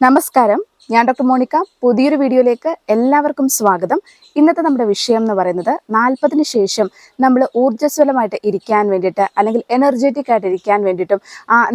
നമസ്കാരം. ഞാൻ doctor Monica. പുതിയൊരു വീഡിയോയിലേക്ക് എല്ലാവർക്കും സ്വാഗതം. ഇന്നത്തെ നമ്മുടെ വിഷയം എന്ന് പറയുന്നത് നാൽപ്പതിന് ശേഷം നമ്മൾ ഊർജസ്വലമായിട്ട് ഇരിക്കാൻ വേണ്ടിയിട്ട് അല്ലെങ്കിൽ എനർജറ്റിക് ആയിട്ട് ഇരിക്കാൻ വേണ്ടിയിട്ടും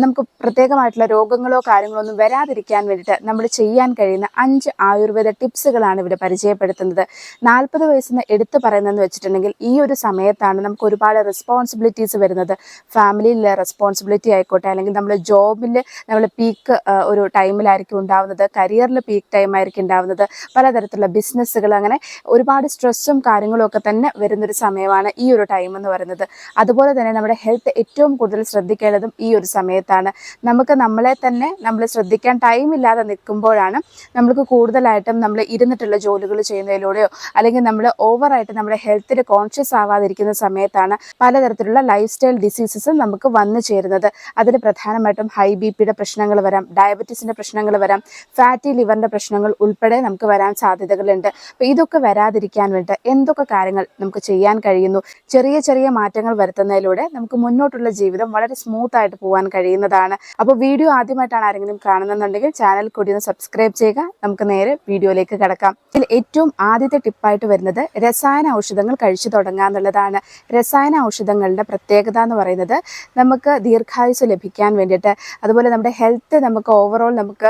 നമുക്ക് പ്രത്യേകമായിട്ടുള്ള രോഗങ്ങളോ കാര്യങ്ങളോ ഒന്നും വരാതിരിക്കാൻ വേണ്ടിയിട്ട് നമ്മൾ ചെയ്യാൻ കഴിയുന്ന അഞ്ച് ആയുർവേദ ടിപ്സുകളാണ് ഇവിടെ പരിചയപ്പെടുത്തുന്നത്. നാൽപ്പത് വയസ്സിന് എടുത്തു പറയുന്നതെന്ന് വെച്ചിട്ടുണ്ടെങ്കിൽ ഈ ഒരു സമയത്താണ് നമുക്ക് ഒരുപാട് റെസ്പോൺസിബിലിറ്റീസ് വരുന്നത്. ഫാമിലിയിലെ റെസ്പോൺസിബിലിറ്റി ആയിക്കോട്ടെ അല്ലെങ്കിൽ നമ്മൾ ജോബിൽ നമ്മൾ പീക്ക് ഒരു ടൈമിലായിരിക്കും ഉണ്ടാവുന്നത്. കരിയറിൽ പീക്ക് ടൈം ആയിരിക്കും ഉണ്ടാവുന്നത്. പലതരത്തിലുള്ള ബിസിനസ്സുകൾ അങ്ങനെ ഒരുപാട് സ്ട്രെസ്സും കാര്യങ്ങളും ഒക്കെ തന്നെ വരുന്നൊരു സമയമാണ് ഈ ഒരു ടൈം എന്ന് പറയുന്നത്. അതുപോലെ തന്നെ നമ്മുടെ ഹെൽത്ത് ഏറ്റവും കൂടുതൽ ശ്രദ്ധിക്കേണ്ടതും ഈ ഒരു സമയത്താണ്. നമുക്ക് നമ്മളെ തന്നെ നമ്മൾ ശ്രദ്ധിക്കാൻ ടൈം ഇല്ലാതെ നിൽക്കുമ്പോഴാണ് നമുക്ക് കൂടുതലായിട്ടും നമ്മൾ ഇരുന്നിട്ടുള്ള ജോലികൾ ചെയ്യുന്നതിലൂടെയോ അല്ലെങ്കിൽ നമ്മൾ ഓവറായിട്ട് നമ്മുടെ ഹെൽത്തിൽ കോൺഷ്യസ് ആവാതിരിക്കുന്ന സമയത്താണ് പലതരത്തിലുള്ള ലൈഫ് സ്റ്റൈൽ ഡിസീസസ് നമുക്ക് വന്നു ചേരുന്നത്. അതിൽ പ്രധാനമായിട്ടും ഹൈ ബി പിയുടെ പ്രശ്നങ്ങൾ വരാം ഡയബറ്റീസിന്റെ പ്രശ്നങ്ങൾ വരാം ഫാറ്റി ലിവറിന്റെ പ്രശ്നങ്ങൾ ഉൾപ്പെടെ നമുക്ക് വരാൻ സാധ്യതകളുണ്ട്. അപ്പോൾ ഇതൊക്കെ വരാതിരിക്കാൻ വേണ്ടി എന്തൊക്കെ കാര്യങ്ങൾ നമുക്ക് ചെയ്യാൻ കഴിയുന്നു? ചെറിയ ചെറിയ മാറ്റങ്ങൾ വരുത്തുന്നതിലൂടെ നമുക്ക് മുന്നോട്ടുള്ള ജീവിതം വളരെ സ്മൂത്ത് ആയിട്ട് പോകാൻ കഴിയുന്നതാണ്. അപ്പോൾ വീഡിയോ ആദ്യമായിട്ടാണ് ആരെങ്കിലും കാണുന്നുണ്ടെങ്കിൽ ചാനൽ കൂടി ഒന്ന് സബ്സ്ക്രൈബ് ചെയ്യുക. നമുക്ക് നേരെ വീഡിയോയിലേക്ക് കിടക്കാം. ഇതിൽ ഏറ്റവും ആദ്യത്തെ ടിപ്പായിട്ട് വരുന്നത് രസായന ഔഷധങ്ങൾ കഴിച്ചു തുടങ്ങുക എന്നുള്ളതാണ്. രസായന ഔഷധങ്ങളുടെ പ്രത്യേകത എന്ന് പറയുന്നത് നമുക്ക് ദീർഘായുസ് ലഭിക്കാൻ വേണ്ടിയിട്ട് അതുപോലെ നമ്മുടെ ഹെൽത്ത് നമുക്ക് ഓവറോൾ നമുക്ക്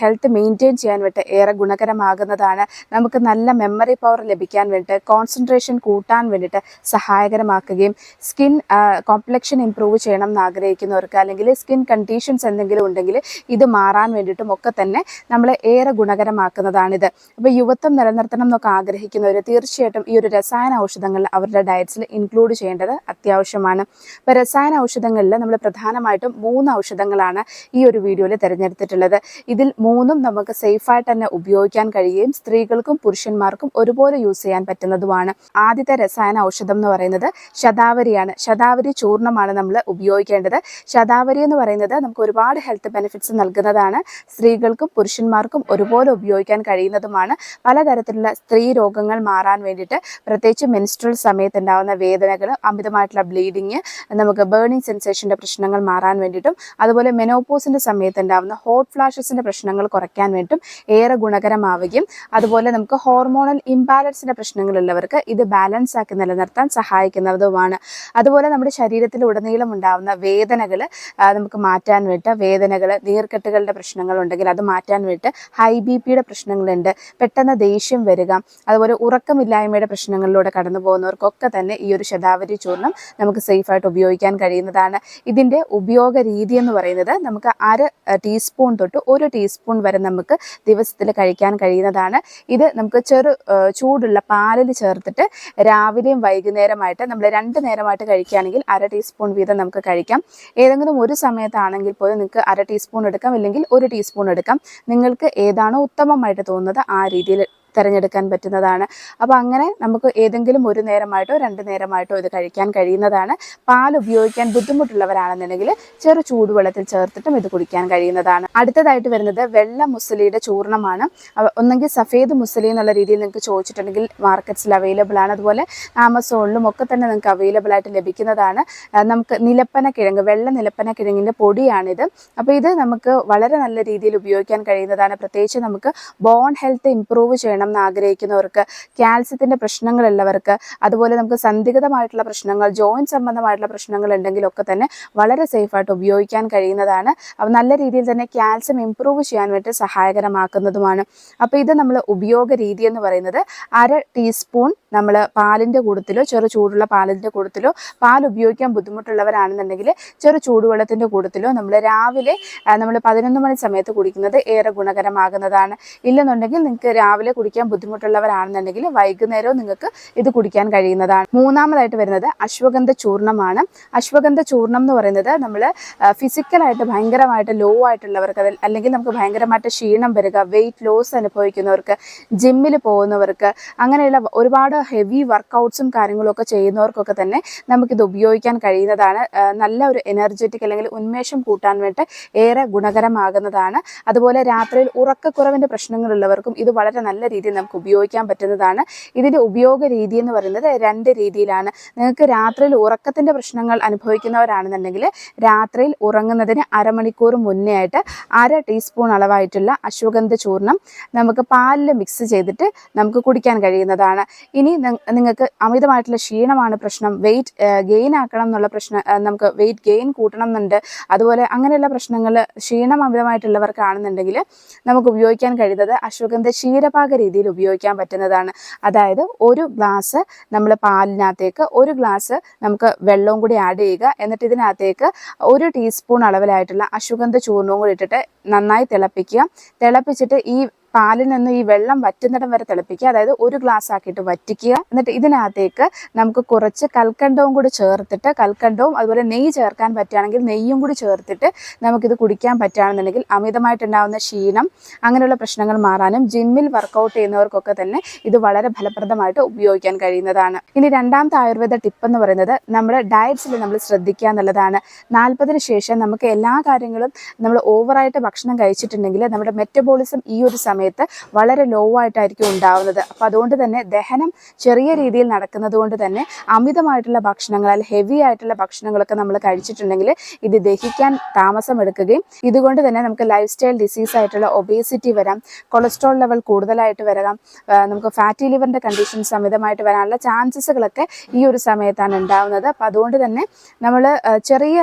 ഹെൽത്ത് മെയിന്റെയിൻ ചെയ്യാൻ വേണ്ടി ഏറെ ഗുണകരമാകുന്നതാണ്. നമുക്ക് നല്ല മെമ്മറി പവർ ലഭിക്കാൻ വേണ്ടിയിട്ട് കോൺസെൻട്രേഷൻ കൂട്ടാൻ വേണ്ടിയിട്ട് സഹായകരമാക്കുകയും സ്കിൻ കോംപ്ലക്ഷൻ ഇമ്പ്രൂവ് ചെയ്യണം എന്ന് ആഗ്രഹിക്കുന്നവർക്ക് അല്ലെങ്കിൽ സ്കിൻ കണ്ടീഷൻസ് എന്തെങ്കിലും ഉണ്ടെങ്കിൽ ഇത് മാറാൻ വേണ്ടിയിട്ടും ഒക്കെ തന്നെ നമ്മളെ ഏറെ ഗുണകരമാക്കുന്നതാണിത്. അപ്പോൾ യുവത്വം നിലനിർത്തണം എന്നൊക്കെ ആഗ്രഹിക്കുന്നവർ തീർച്ചയായിട്ടും ഈ ഒരു രസായന ഔഷധങ്ങൾ അവരുടെ ഡയറ്റ്സിൽ ഇൻക്ലൂഡ് ചെയ്യേണ്ടത് അത്യാവശ്യമാണ്. അപ്പോൾ രസായന ഔഷധങ്ങളിൽ നമ്മൾ പ്രധാനമായിട്ടും മൂന്ന് ഔഷധങ്ങളാണ് ഈ ഒരു വീഡിയോയിൽ തിരഞ്ഞെടുത്തിട്ടുള്ളത്. ഇതിൽ മൂന്നും നമുക്ക് സേഫായിട്ട് തന്നെ ഉപയോഗിക്കാൻ കഴിയുകയും സ്ത്രീകൾക്കും പുരുഷന്മാർക്കും ഒരുപോലെ യൂസ് ചെയ്യാൻ പറ്റുന്നതുമാണ്. ആദ്യത്തെ രസായന ഔഷധം എന്ന് പറയുന്നത് ശതാവരിയാണ്. ശതാവരി ചൂർണമാണ് നമ്മൾ ഉപയോഗിക്കേണ്ടത്. ശതാവരി എന്ന് പറയുന്നത് നമുക്ക് ഒരുപാട് ഹെൽത്ത് ബെനിഫിറ്റ്സ് നൽകുന്നതാണ്. സ്ത്രീകൾക്കും പുരുഷന്മാർക്കും ഒരുപോലെ ഉപയോഗിക്കാൻ കഴിയുന്നതുമാണ്. പലതരത്തിലുള്ള സ്ത്രീ രോഗങ്ങൾ മാറാൻ വേണ്ടിയിട്ട് പ്രത്യേകിച്ച് മെൻസ്ട്രൽ സമയത്ത് ഉണ്ടാകുന്ന വേദനകൾ അമിതമായിട്ടുള്ള ബ്ലീഡിങ് നമുക്ക് ബേണിംഗ് സെൻസേഷന്റെ പ്രശ്നങ്ങൾ മാറാൻ വേണ്ടിയിട്ടും അതുപോലെ മെനോപോസിന്റെ സമയത്ത് ഉണ്ടാകുന്ന ഹോട്ട് ഫ്ലാഷസിന്റെ പ്രശ്നങ്ങൾ കുറയ്ക്കാൻ വേണ്ടിയിട്ടും ഏറെ ഗുണകരമാവുകയും അതുപോലെ നമുക്ക് ഹോർമോണൽ ഇംബാലൻസിന്റെ പ്രശ്നങ്ങളുള്ളവർക്ക് ഇത് ബാലൻസ് ആക്കി നിലനിർത്താൻ സഹായിക്കുന്നതുമാണ്. അതുപോലെ നമ്മുടെ ശരീരത്തിൽ ഉടനീളം ഉണ്ടാകുന്ന വേദനകൾ നമുക്ക് മാറ്റാൻ വേണ്ടിയിട്ട് വേദനകൾ നീർക്കെട്ടുകളുടെ പ്രശ്നങ്ങളുണ്ടെങ്കിൽ അത് മാറ്റാൻ വേണ്ടി ഹൈ ബി പിയുടെ പ്രശ്നങ്ങളുണ്ട്. പെട്ടെന്ന് ദേഷ്യം വരിക അതുപോലെ ഉറക്കമില്ലായ്മയുടെ പ്രശ്നങ്ങളിലൂടെ കടന്നു പോകുന്നവർക്കൊക്കെ തന്നെ ഈ ഒരു ശതാവരി ചൂർണം നമുക്ക് സേഫായിട്ട് ഉപയോഗിക്കാൻ കഴിയുന്നതാണ്. ഇതിന്റെ ഉപയോഗ രീതി എന്ന് പറയുന്നത് നമുക്ക് അര ടീസ്പൂൺ തൊട്ട് ഒരു ടീസ്പൂൺ വരെ നമുക്ക് ദിവസത്തിൽ കഴിക്കാൻ കഴിയുന്നതാണ്. ഇത് നമുക്ക് ചെറു ചൂടുള്ള പാലിൽ ചേർത്തിട്ട് രാവിലെയും വൈകുന്നേരമായിട്ട് നമ്മൾ രണ്ട് നേരമായിട്ട് കഴിക്കുകയാണെങ്കിൽ അര ടീസ്പൂൺ വീതം നമുക്ക് കഴിക്കാം. ഏതെങ്കിലും ഒരു സമയത്താണെങ്കിൽ പോലും നിങ്ങൾക്ക് അര ടീസ്പൂൺ എടുക്കാം അല്ലെങ്കിൽ ഒരു ടീസ്പൂൺ എടുക്കാം. നിങ്ങൾക്ക് ഏതാണോ ഉത്തമമായിട്ട് തോന്നുന്നത് ആ രീതിയിൽ തിരഞ്ഞെടുക്കാൻ പറ്റുന്നതാണ്. അപ്പോൾ അങ്ങനെ നമുക്ക് ഏതെങ്കിലും ഒരു നേരമായിട്ടോ രണ്ട് നേരമായിട്ടോ ഇത് കഴിക്കാൻ കഴിയുന്നതാണ്. പാൽ ഉപയോഗിക്കാൻ ബുദ്ധിമുട്ടുള്ളവരാണെന്നുണ്ടെങ്കിൽ ചെറു ചൂടുവെള്ളത്തിൽ ചേർത്തിട്ടും ഇത് കുടിക്കാൻ കഴിയുന്നതാണ്. അടുത്തതായിട്ട് വരുന്നത് വെള്ള മുസലിയുടെ ചൂർണമാണ് ഒന്നെങ്കിൽ സഫേദ് മുസലി എന്നുള്ള രീതിയിൽ നിങ്ങൾക്ക് ചോദിച്ചിട്ടുണ്ടെങ്കിൽ മാർക്കറ്റ്സിൽ അവൈലബിൾ ആണ്. അതുപോലെ ആമസോണിലും ഒക്കെ തന്നെ നിങ്ങൾക്ക് അവൈലബിൾ ആയിട്ട് ലഭിക്കുന്നതാണ്. നമുക്ക് നിലപ്പന കിഴങ്ങ് വെള്ള നിലപ്പന കിഴങ്ങിന്റെ പൊടിയാണിത്. അപ്പോൾ ഇത് നമുക്ക് വളരെ നല്ല രീതിയിൽ ഉപയോഗിക്കാൻ കഴിയുന്നതാണ്. പ്രത്യേകിച്ച് നമുക്ക് ബോൺ ഹെൽത്ത് ഇംപ്രൂവ് ചെയ്യണം എന്ന് ആഗ്രഹിക്കുന്നവർക്ക് കാൽസ്യത്തിന്റെ പ്രശ്നങ്ങളുള്ളവർക്ക് അതുപോലെ നമുക്ക് സന്ദിഗ്ധമായിട്ടുള്ള പ്രശ്നങ്ങൾ ജോയിന്റ് സംബന്ധമായിട്ടുള്ള പ്രശ്നങ്ങൾ ഉണ്ടെങ്കിലൊക്കെ തന്നെ വളരെ സേഫായിട്ട് ഉപയോഗിക്കാൻ കഴിയുന്നതാണ്. അപ്പോൾ നല്ല രീതിയിൽ തന്നെ കാൽസ്യം ഇമ്പ്രൂവ് ചെയ്യാൻ വേണ്ടി സഹായകരമാക്കുന്നതുമാണ്. അപ്പോൾ ഇത് നമ്മൾ ഉപയോഗ രീതി എന്ന് പറയുന്നത് അര ടീസ്പൂൺ നമ്മൾ പാലിന്റെ കൂടത്തിലോ ചെറു ചൂടുള്ള പാലിന്റെ കൂടത്തിലോ പാൽ ഉപയോഗിക്കാൻ ബുദ്ധിമുട്ടുള്ളവരാണെന്നുണ്ടെങ്കിൽ ചെറു ചൂടുവെള്ളത്തിന്റെ കൂടത്തിലോ നമ്മൾ രാവിലെ നമ്മൾ പതിനൊന്ന് മണി സമയത്ത് കുടിക്കുന്നത് ഏറെ ഗുണകരമാകുന്നതാണ്. ഇല്ലെന്നുണ്ടെങ്കിൽ നിങ്ങൾക്ക് രാവിലെ കുടിക്കാൻ ബുദ്ധിമുട്ടുള്ളവരാണെന്നുണ്ടെങ്കിൽ വൈകുന്നേരവും നിങ്ങൾക്ക് ഇത് കുടിക്കാൻ കഴിയുന്നതാണ്. മൂന്നാമതായിട്ട് വരുന്നത് അശ്വഗന്ധ ചൂർണമാണ്. അശ്വഗന്ധ ചൂർണം എന്ന് പറയുന്നത് നമ്മൾ ഫിസിക്കലായിട്ട് ഭയങ്കരമായിട്ട് ലോ ആയിട്ടുള്ളവർക്ക് അല്ലെങ്കിൽ നമുക്ക് ഭയങ്കരമായിട്ട് ക്ഷീണം വരിക വെയിറ്റ് ലോസ് അനുഭവിക്കുന്നവർക്ക് ജിമ്മിൽ പോകുന്നവർക്ക് അങ്ങനെയുള്ള ഒരുപാട് ഹെവി വർക്കൗട്ട്സും കാര്യങ്ങളൊക്കെ ചെയ്യുന്നവർക്കൊക്കെ തന്നെ നമുക്കിത് ഉപയോഗിക്കാൻ കഴിയുന്നതാണ്. നല്ല ഒരു എനർജറ്റിക് അല്ലെങ്കിൽ ഉന്മേഷം കൂട്ടാൻ വേണ്ടി ഏറെ ഗുണകരമാകുന്നതാണ്. അതുപോലെ രാത്രിയിൽ ഉറക്കക്കുറവിന്റെ പ്രശ്നങ്ങളുള്ളവർക്കും ഇത് വളരെ നല്ല രീതിയിൽ നമുക്ക് ഉപയോഗിക്കാൻ പറ്റുന്നതാണ്. ഇതിന്റെ ഉപയോഗ രീതി എന്ന് പറയുന്നത് രണ്ട് രീതിയിലാണ്. നിങ്ങൾക്ക് രാത്രിയിൽ ഉറക്കത്തിന്റെ പ്രശ്നങ്ങൾ അനുഭവിക്കുന്നവരാണെന്നുണ്ടെങ്കിൽ രാത്രിയിൽ ഉറങ്ങുന്നതിന് അരമണിക്കൂർ മുന്നേ ആയിട്ട് അര ടീസ്പൂൺ അളവായിട്ടുള്ള അശ്വഗന്ധ ചൂർണം നമുക്ക് പാലിൽ മിക്സ് ചെയ്തിട്ട് നമുക്ക് കുടിക്കാൻ കഴിയുന്നതാണ്. ഇനി നിങ്ങൾക്ക് അമിതമായിട്ടുള്ള ക്ഷീണമാണ് പ്രശ്നം. വെയിറ്റ് ഗെയിൻ ആക്കണം എന്നുള്ള പ്രശ്നം നമുക്ക് വെയിറ്റ് ഗെയിൻ കൂട്ടണം എന്നുണ്ട്. അതുപോലെ അങ്ങനെയുള്ള പ്രശ്നങ്ങൾ ക്ഷീണം അമിതമായിട്ടുള്ളവർക്കാണെന്നുണ്ടെങ്കിൽ നമുക്ക് ഉപയോഗിക്കാൻ കഴിയുന്നത് അശ്വഗന്ധ ക്ഷീരപാക രീതിയിൽ ഉപയോഗിക്കാൻ പറ്റുന്നതാണ്. അതായത് ഒരു ഗ്ലാസ് നമ്മൾ പാലിനകത്തേക്ക് ഒരു ഗ്ലാസ് നമുക്ക് വെള്ളവും കൂടി ആഡ് ചെയ്യുക. എന്നിട്ട് ഇതിനകത്തേക്ക് ഒരു ടീസ്പൂൺ അളവിലായിട്ടുള്ള അശുഗന്ധ ചൂർണവും കൂടി ഇട്ടിട്ട് നന്നായി തിളപ്പിക്കുക. തിളപ്പിച്ചിട്ട് ഈ പാലിൽ നിന്ന് ഈ വെള്ളം വറ്റുന്നിടം വരെ തിളപ്പിക്കുക. അതായത് ഒരു ഗ്ലാസ് ആക്കിയിട്ട് വറ്റിക്കുക. എന്നിട്ട് ഇതിനകത്തേക്ക് നമുക്ക് കുറച്ച് കൽക്കണ്ടവും കൂടി ചേർത്തിട്ട് കൽക്കണ്ടവും അതുപോലെ നെയ്യ് ചേർക്കാൻ പറ്റുകയാണെങ്കിൽ നെയ്യും കൂടി ചേർത്തിട്ട് നമുക്കിത് കുടിക്കാൻ പറ്റുകയാണെന്നുണ്ടെങ്കിൽ അമിതമായിട്ടുണ്ടാകുന്ന ക്ഷീണം അങ്ങനെയുള്ള പ്രശ്നങ്ങൾ മാറാനും ജിമ്മിൽ വർക്കൗട്ട് ചെയ്യുന്നവർക്കൊക്കെ തന്നെ ഇത് വളരെ ഫലപ്രദമായിട്ട് ഉപയോഗിക്കാൻ കഴിയുന്നതാണ്. ഇനി രണ്ടാമത്തെ ആയുർവേദ ടിപ്പ് എന്ന് പറയുന്നത് നമ്മുടെ ഡയറ്റ്സിൽ നമ്മൾ ശ്രദ്ധിക്കുക എന്നുള്ളതാണ്. നാൽപ്പതിന് ശേഷം നമുക്ക് എല്ലാ കാര്യങ്ങളും നമ്മൾ ഓവറായിട്ട് ഭക്ഷണം കഴിച്ചിട്ടുണ്ടെങ്കിൽ നമ്മുടെ മെറ്റബോളിസം ഈ ഒരു സമയത്ത് വളരെ ലോ ആയിട്ടായിരിക്കും ഉണ്ടാവുന്നത്. അപ്പോൾ അതുകൊണ്ട് തന്നെ ദഹനം ചെറിയ രീതിയിൽ നടക്കുന്നത് കൊണ്ട് തന്നെ അമിതമായിട്ടുള്ള ഭക്ഷണങ്ങൾ അല്ലെങ്കിൽ ഹെവി ആയിട്ടുള്ള ഭക്ഷണങ്ങളൊക്കെ നമ്മൾ കഴിച്ചിട്ടുണ്ടെങ്കിൽ ഇത് ദഹിക്കാൻ താമസം എടുക്കുകയും ഇതുകൊണ്ട് തന്നെ നമുക്ക് ലൈഫ് സ്റ്റൈൽ ഡിസീസ് ആയിട്ടുള്ള ഒബേസിറ്റി വരാം കൊളസ്ട്രോൾ ലെവൽ കൂടുതലായിട്ട് വരാം നമുക്ക് ഫാറ്റി ലിവറിന്റെ കണ്ടീഷൻസ് അമിതമായിട്ട് വരാനുള്ള ചാൻസസുകളൊക്കെ ഈ ഒരു സമയത്താണ് ഉണ്ടാവുന്നത്. അപ്പോൾ അതുകൊണ്ട് തന്നെ നമ്മൾ ചെറിയ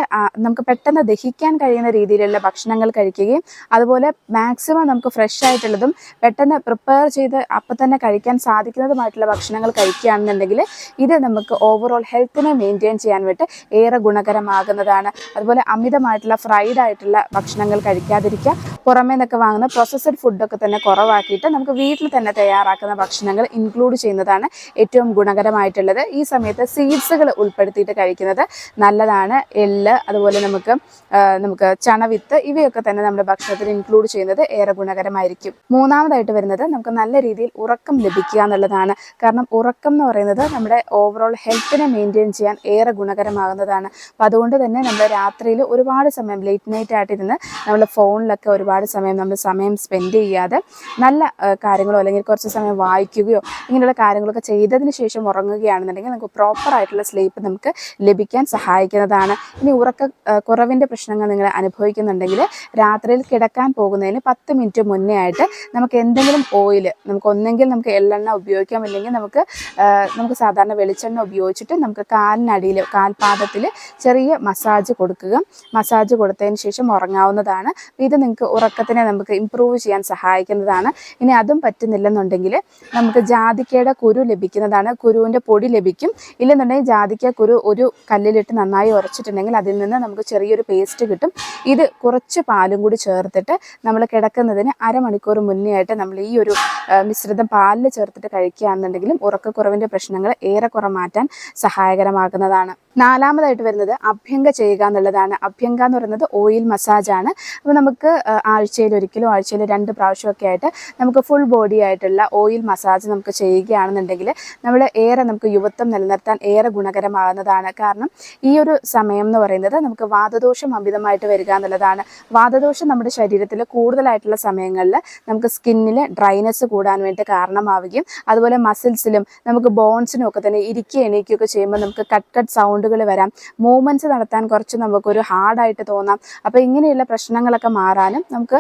നമുക്ക് പെട്ടെന്ന് ദഹിക്കാൻ കഴിയുന്ന രീതിയിലുള്ള ഭക്ഷണങ്ങൾ കഴിക്കുകയും അതുപോലെ മാക്സിമം നമുക്ക് ഫ്രഷ് ആയിട്ടുള്ളതും പെട്ടെന്ന് പ്രിപ്പയർ ചെയ്ത് അപ്പം തന്നെ കഴിക്കാൻ സാധിക്കുന്നതുമായിട്ടുള്ള ഭക്ഷണങ്ങൾ കഴിക്കുകയാണെന്നുണ്ടെങ്കിൽ ഇത് നമുക്ക് ഓവറോൾ ഹെൽത്തിനെ മെയിന്റെയിൻ ചെയ്യാൻ വേണ്ടി ഏറെ ഗുണകരമാകുന്നതാണ്. അതുപോലെ അമിതമായിട്ടുള്ള ഫ്രൈഡ് ആയിട്ടുള്ള ഭക്ഷണങ്ങൾ കഴിക്കാതിരിക്കുക പുറമേ നിന്നൊക്കെ വാങ്ങുന്ന പ്രോസസ്ഡ് ഫുഡൊക്കെ തന്നെ കുറവാക്കിയിട്ട് നമുക്ക് വീട്ടിൽ തന്നെ തയ്യാറാക്കുന്ന ഭക്ഷണങ്ങൾ ഇൻക്ലൂഡ് ചെയ്യുന്നതാണ് ഏറ്റവും ഗുണകരമായിട്ടുള്ളത്. ഈ സമയത്ത് സീഡ്സുകൾ ഉൾപ്പെടുത്തിയിട്ട് കഴിക്കുന്നത് നല്ലതാണ്. എള്ള് അതുപോലെ നമുക്ക് നമുക്ക് ചണവിത്ത് ഇവയൊക്കെ തന്നെ നമ്മുടെ ഭക്ഷണത്തിൽ ഇൻക്ലൂഡ് ചെയ്യുന്നത് ഏറെ ഗുണകരമായിരിക്കും. മൂന്നാമതായിട്ട് വരുന്നത് നമുക്ക് നല്ല രീതിയിൽ ഉറക്കം ലഭിക്കുക എന്നുള്ളതാണ്. കാരണം ഉറക്കം എന്ന് പറയുന്നത് നമ്മുടെ ഓവറോൾ ഹെൽത്തിനെ മെയിന്റെയിൻ ചെയ്യാൻ ഏറെ ഗുണകരമാകുന്നതാണ്. അപ്പോൾ അതുകൊണ്ട് തന്നെ നമ്മൾ രാത്രിയിൽ ഒരുപാട് സമയം ലേറ്റ് നൈറ്റ് ആയിട്ടിരുന്ന് നമ്മൾ ഫോണിലൊക്കെ ഒരുപാട് സമയം നമ്മൾ സമയം സ്പെൻഡ് ചെയ്യാതെ നല്ല കാര്യങ്ങളോ അല്ലെങ്കിൽ കുറച്ച് സമയം വായിക്കുകയോ ഇങ്ങനെയുള്ള കാര്യങ്ങളൊക്കെ ചെയ്തതിന് ശേഷം ഉറങ്ങുകയാണെന്നുണ്ടെങ്കിൽ നമുക്ക് പ്രോപ്പർ ആയിട്ടുള്ള സ്ലീപ്പ് നമുക്ക് ലഭിക്കാൻ സഹായിക്കുന്നതാണ്. ഇനി ഉറക്ക കുറവിന്റെ പ്രശ്നങ്ങൾ നിങ്ങൾ അനുഭവിക്കുന്നുണ്ടെങ്കിൽ രാത്രിയിൽ കിടക്കാൻ പോകുന്നതിന് പത്ത് മിനിറ്റ് മുന്നേ ആയിട്ട് നമുക്ക് എന്തെങ്കിലും ഓയിൽ നമുക്ക് ഒന്നെങ്കിൽ നമുക്ക് എള്ളെണ്ണ ഉപയോഗിക്കാം. അല്ലെങ്കിൽ നമുക്ക് നമുക്ക് സാധാരണ വെളിച്ചെണ്ണ ഉപയോഗിച്ചിട്ട് നമുക്ക് കാലിനടിയിൽ കാൽപാദത്തിൽ ചെറിയ മസാജ് കൊടുക്കുക. മസാജ് കൊടുത്തതിന് ശേഷം ഉറങ്ങാവുന്നതാണ്. ഇത് നിങ്ങൾക്ക് ഉറക്കത്തിനെ നമുക്ക് ഇമ്പ്രൂവ് ചെയ്യാൻ സഹായിക്കുന്നതാണ്. ഇനി അതും പറ്റുന്നില്ലെന്നുണ്ടെങ്കിൽ നമുക്ക് ജാതിക്കയുടെ കുരു ലഭിക്കുന്നതാണ്. കുരുവിന്റെ പൊടി ലഭിക്കും. ഇല്ലെന്നുണ്ടെങ്കിൽ ജാതിക്ക കുരു ഒരു കല്ലിലിട്ട് നന്നായി ഉറച്ചിട്ടുണ്ടെങ്കിൽ അതിൽ നിന്ന് നമുക്ക് ചെറിയൊരു പേസ്റ്റ് കിട്ടും. ഇത് കുറച്ച് പാലും കൂടി ചേർത്തിട്ട് നമ്മൾ കിടക്കുന്നതിന് അരമണിക്കൂർ മുന്നേ ആയിട്ട് നമ്മൾ ഈ ഒരു മിശ്രിതം പാലിൽ ചേർത്തിട്ട് കഴിക്കുകയാണെന്നുണ്ടെങ്കിലും ഉറക്കക്കുറവിന്റെ പ്രശ്നങ്ങൾ ഏറെക്കുറെ മാറ്റാൻ സഹായകരമാകുന്നതാണ്. നാലാമതായിട്ട് വരുന്നത് അഭ്യംഗ ചെയ്യുക എന്നുള്ളതാണ്. അഭ്യംഗ എന്ന് പറയുന്നത് ഓയിൽ മസാജാണ് അപ്പോൾ നമുക്ക് ആഴ്ചയിൽ ഒരിക്കലും ആഴ്ചയിൽ രണ്ട് പ്രാവശ്യമൊക്കെ ആയിട്ട് നമുക്ക് ഫുൾ ബോഡി ആയിട്ടുള്ള ഓയിൽ മസാജ് നമുക്ക് ചെയ്യുകയാണെന്നുണ്ടെങ്കിൽ നമ്മൾ ഏറെ നമുക്ക് യുവത്വം നിലനിർത്താൻ ഏറെ ഗുണകരമാകുന്നതാണ്. കാരണം ഈ ഒരു സമയം എന്ന് പറയുന്നത് നമുക്ക് വാതദോഷം അമിതമായിട്ട് വരിക എന്നുള്ളതാണ്. വാതദോഷം നമ്മുടെ ശരീരത്തിൽ കൂടുതലായിട്ടുള്ള സമയങ്ങളിൽ നമുക്ക് സ്കിന്നിൽ ഡ്രൈനെസ് കൂടാൻ വേണ്ടി കാരണമാവുകയും അതുപോലെ മസിൽസിലും നമുക്ക് ബോൺസിനും ഒക്കെ തന്നെ ഇരിക്കുക എണീക്കുകയൊക്കെ ചെയ്യുമ്പോൾ നമുക്ക് കട്ട് കട്ട് സൗണ്ടുകൾ വരാം. മൂവ്മെന്റ്സ് നടത്താൻ കുറച്ച് നമുക്കൊരു ഹാർഡായിട്ട് തോന്നാം. അപ്പോൾ ഇങ്ങനെയുള്ള പ്രശ്നങ്ങളൊക്കെ മാറാനും നമുക്ക്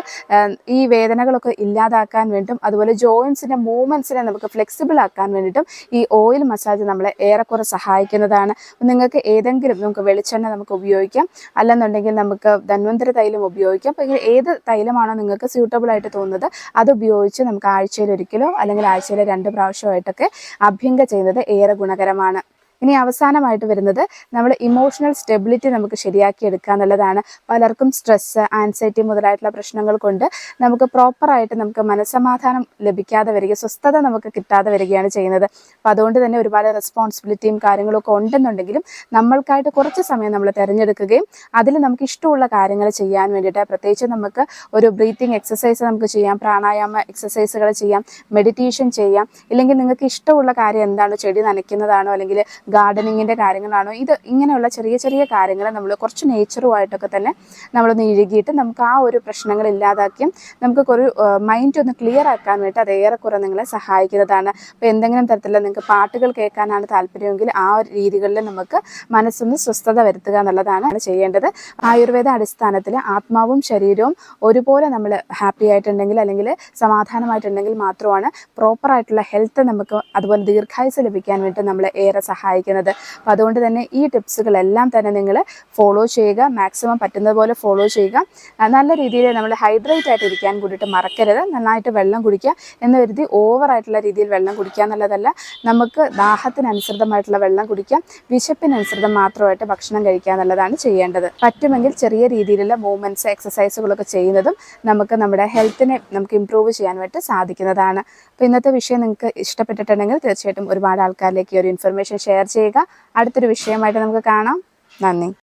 ഈ വേദനകളൊക്കെ ഇല്ലാതാക്കാൻ വേണ്ടിയിട്ടും അതുപോലെ ജോയിൻസിന്റെ മൂവ്മെന്റ്സിനെ നമുക്ക് ഫ്ലെക്സിബിൾ ആക്കാൻ വേണ്ടിയിട്ടും ഈ ഓയിൽ മസാജ് നമ്മളെ ഏറെക്കുറെ സഹായിക്കുന്നതാണ്. നിങ്ങൾക്ക് ഏതെങ്കിലും നമുക്ക് വെളിച്ചെണ്ണ നമുക്ക് ഉപയോഗിക്കാം. അല്ലെന്നുണ്ടെങ്കിൽ നമുക്ക് ധന്വന്തര തൈലം ഉപയോഗിക്കാം. അപ്പോൾ ഏത് തൈലമാണോ നിങ്ങൾക്ക് സ്യൂട്ടബിൾ ആയിട്ട് തോന്നുന്നത് അത് ഉപയോഗിച്ച് നമുക്ക് ആഴ്ചയിൽ ഒരിക്കലോ അല്ലെങ്കിൽ ആഴ്ചയിൽ രണ്ട് പ്രാവശ്യമായിട്ടൊക്കെ അഭ്യംഗ ചെയ്യുന്നത് ഏറെ ഗുണകരമാണ്. ഇനി അവസാനമായിട്ട് വരുന്നത് നമ്മൾ ഇമോഷണൽ സ്റ്റെബിലിറ്റി നമുക്ക് ശരിയാക്കി എടുക്കുക എന്നുള്ളതാണ്. പലർക്കും സ്ട്രെസ്സ് ആൻസൈറ്റി മുതലായിട്ടുള്ള പ്രശ്നങ്ങൾ കൊണ്ട് നമുക്ക് പ്രോപ്പറായിട്ട് നമുക്ക് മനസ്സമാധാനം ലഭിക്കാതെ വരിക സ്വസ്ഥത നമുക്ക് കിട്ടാതെ വരികയാണ് ചെയ്യുന്നത്. അപ്പം അതുകൊണ്ട് തന്നെ ഒരുപാട് റെസ്പോൺസിബിലിറ്റിയും കാര്യങ്ങളൊക്കെ ഉണ്ടെന്നുണ്ടെങ്കിലും നമ്മൾക്കായിട്ട് കുറച്ച് സമയം നമ്മൾ തിരഞ്ഞെടുക്കുകയും അതിൽ നമുക്ക് ഇഷ്ടമുള്ള കാര്യങ്ങൾ ചെയ്യാൻ വേണ്ടിയിട്ട് പ്രത്യേകിച്ച് നമുക്ക് ഒരു ബ്രീത്തിങ് എക്സസൈസ് നമുക്ക് ചെയ്യാം പ്രാണായാമ എക്സസൈസുകൾ ചെയ്യാം മെഡിറ്റേഷൻ ചെയ്യാം. ഇല്ലെങ്കിൽ നിങ്ങൾക്ക് ഇഷ്ടമുള്ള കാര്യം എന്താണ് ചെടി നനയ്ക്കുന്നതാണോ അല്ലെങ്കിൽ ഗാർഡനിങ്ങിന്റെ കാര്യങ്ങളാണോ? ഇത് ഇങ്ങനെയുള്ള ചെറിയ ചെറിയ കാര്യങ്ങൾ നമ്മൾ കുറച്ച് നേച്ചറുമായിട്ടൊക്കെ തന്നെ നമ്മളൊന്ന് ഇഴുകിയിട്ട് നമുക്ക് ആ ഒരു പ്രശ്നങ്ങൾ ഇല്ലാതാക്കിയും നമുക്ക് ഒരു മൈൻഡ് ഒന്ന് ക്ലിയർ ആക്കാൻ വേണ്ടി അത് ഏറെക്കുറെ നിങ്ങളെ സഹായിക്കുന്നതാണ്. അപ്പോൾ എന്തെങ്കിലും തരത്തിലുള്ള നിങ്ങൾക്ക് പാട്ടുകൾ കേൾക്കാനാണ് താല്പര്യമെങ്കിൽ ആ ഒരു രീതികളിൽ നമുക്ക് മനസ്സൊന്ന് സ്വസ്ഥത വരുത്തുക എന്നുള്ളതാണ് ചെയ്യേണ്ടത്. ആയുർവേദ അടിസ്ഥാനത്തിൽ ആത്മാവും ശരീരവും ഒരുപോലെ നമ്മൾ ഹാപ്പി ആയിട്ടുണ്ടെങ്കിൽ അല്ലെങ്കിൽ സമാധാനമായിട്ടുണ്ടെങ്കിൽ മാത്രമാണ് പ്രോപ്പറായിട്ടുള്ള ഹെൽത്ത് നമുക്ക് അതുപോലെ ദീർഘായുസ് ലഭിക്കാൻ വേണ്ടി നമ്മളെ ഏറെ സഹായിക്കുന്നത്. അപ്പം അതുകൊണ്ട് തന്നെ ഈ ടിപ്സുകളെല്ലാം തന്നെ നിങ്ങൾ ഫോളോ ചെയ്യുക. മാക്സിമം പറ്റുന്നത് പോലെ ഫോളോ ചെയ്യുക. നല്ല രീതിയിൽ നമ്മൾ ഹൈഡ്രേറ്റ് ആയിട്ട് ഇരിക്കാൻ കൂടിയിട്ട് മറക്കരുത്. നന്നായിട്ട് വെള്ളം കുടിക്കുക എന്ന് കരുതി ഓവറായിട്ടുള്ള രീതിയിൽ വെള്ളം കുടിക്കുക എന്നുള്ളതല്ല. നമുക്ക് ദാഹത്തിനനുസൃതമായിട്ടുള്ള വെള്ളം കുടിക്കുക വിശപ്പിനനുസൃതം മാത്രമായിട്ട് ഭക്ഷണം കഴിക്കുക എന്നുള്ളതാണ് ചെയ്യേണ്ടത്. പറ്റുമെങ്കിൽ ചെറിയ രീതിയിലുള്ള മൂവ്മെന്റ്സ് എക്സസൈസുകളൊക്കെ ചെയ്യുന്നതും നമുക്ക് നമ്മുടെ ഹെൽത്തിനെ നമുക്ക് ഇമ്പ്രൂവ് ചെയ്യാൻ വേണ്ടി സാധിക്കുന്നതാണ്. അപ്പോൾ ഇന്നത്തെ വിഷയം നിങ്ങൾക്ക് ഇഷ്ടപ്പെട്ടിട്ടുണ്ടെങ്കിൽ തീർച്ചയായിട്ടും ഒരുപാട് ആൾക്കാരിലേക്ക് ഒരു ഇൻഫർമേഷൻ ഷെയർ ചെയ്യുക. അടുത്തൊരു വിഷയമായിട്ട് നമുക്ക് കാണാം. നന്ദി.